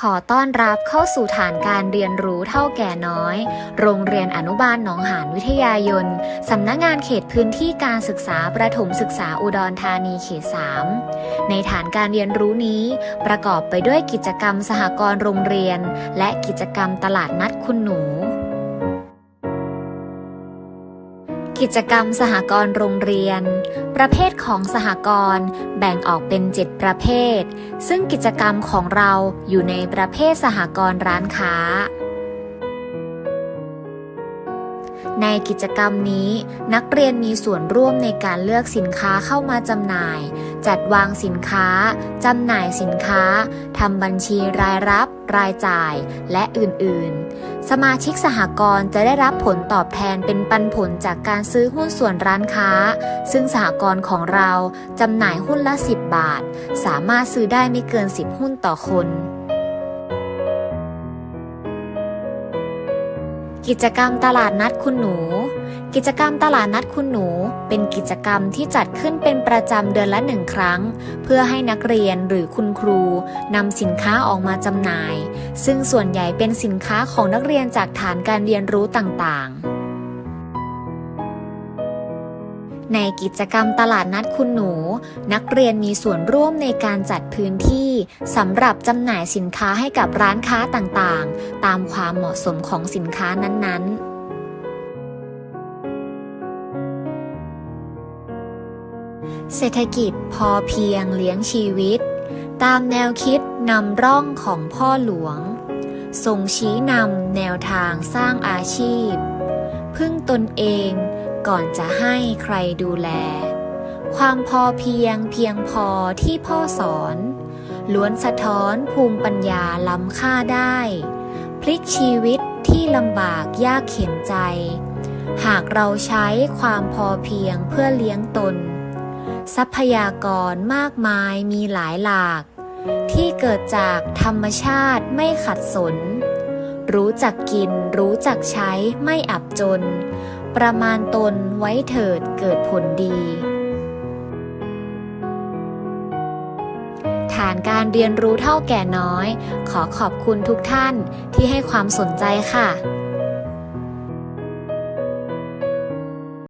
ขอต้อนรับเข้าสู่ฐานการเรียนรู้เท่าแก่น้อย โรงเรียนอนุบาลหนองหานวิทยายน สำนักงานเขตพื้นที่การศึกษาประถมศึกษาอุดรธานีเขต 3 ในฐานการเรียนรู้นี้ ประกอบไปด้วยกิจกรรมสหกรณ์โรงเรียน และกิจกรรมตลาดนัดคุณหนู กิจกรรมสหกรณ์โรงเรียน ประเภทของสหกรณ์แบ่งออกเป็น 7 ประเภท ซึ่งกิจกรรมของเราอยู่ในประเภทสหกรณ์ร้านค้า ในกิจกรรมนี้นักเรียนมีส่วนร่วมในการเลือกสินค้าเข้ามาจำหน่าย จัดวางสินค้าจำหน่ายสินค้าทำบัญชีรายรับ รายจ่าย และอื่นๆ สมาชิกสหกรณ์จะได้รับผลตอบแทนเป็นปันผลจากการซื้อหุ้นส่วนร้านค้า ซึ่งสหกรณ์ของเราจำหน่ายหุ้นละ 10 บาท สามารถซื้อได้ไม่เกิน 10 หุ้นต่อคน กิจกรรมตลาดนัดคุณหนู กิจกรรมตลาดนัดคุณหนู เป็นกิจกรรมที่จัดขึ้นเป็นประจำเดือนละหนึ่งครั้ง เพื่อให้นักเรียนหรือคุณครูนำสินค้าออกมาจำหน่าย ซึ่งส่วนใหญ่เป็นสินค้าของนักเรียนจากฐานการเรียนรู้ต่างๆ ในกิจกรรมตลาดนัดคุณหนู นักเรียนมีส่วนร่วมในการจัดพื้นที่สำหรับจำหน่ายสินค้าให้กับร้านค้าต่างๆ ตามความเหมาะสมของสินค้านั้นๆเศรษฐกิจพอเพียงเลี้ยงชีวิต ตามแนวคิดนำร่องของพ่อหลวงทรงชี้นำแนวทางสร้างอาชีพ พึ่งตนเอง ก่อนจะให้ใครดูแล ความพอเพียงเพียงพอที่พ่อสอน ล้วนสะท้อนภูมิปัญญาล้ำค่าได้ พลิกชีวิตที่ลำบากยากเข็นใจ หากเราใช้ความพอเพียงเพื่อเลี้ยงตน ทรัพยากรมากมายมีหลายหลาก ที่เกิดจากธรรมชาติไม่ขัดสน รู้จักกินรู้จักใช้ไม่อับจน ประมาณตนไว้เถิดเกิดผลดี ฐานการเรียนรู้เท่าแก่น้อย ขอขอบคุณทุกท่านที่ให้ความสนใจค่ะ